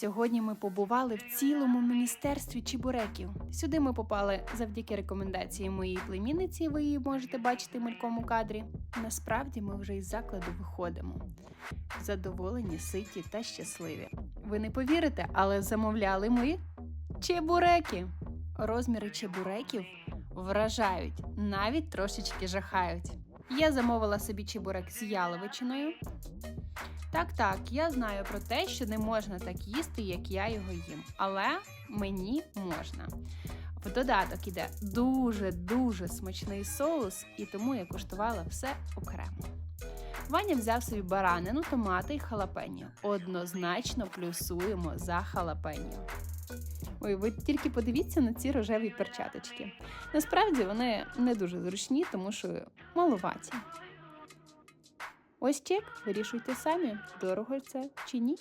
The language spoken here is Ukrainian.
Сьогодні ми побували в цілому міністерстві чебуреків. Сюди ми попали завдяки рекомендації моєї племінниці. Ви її можете бачити мельком у кадрі. Насправді ми вже із закладу виходимо. Задоволені, ситі та щасливі. Ви не повірите, але замовляли ми чебуреки. Розміри чебуреків вражають, навіть трошечки жахають. Я замовила собі чебурек з яловичиною. Так, так, я знаю про те, що не можна так їсти, як я його їм, але мені можна. В додаток іде дуже-дуже смачний соус, і тому я куштувала все окремо. Ваня взяв собі баранину, томати і халапеньо. Однозначно плюсуємо за халапеньо. Ой, ви тільки подивіться на ці рожеві перчаточки. Насправді вони не дуже зручні, тому що малуваті. Ось чек, вирішуйте самі, дорого це чи ні.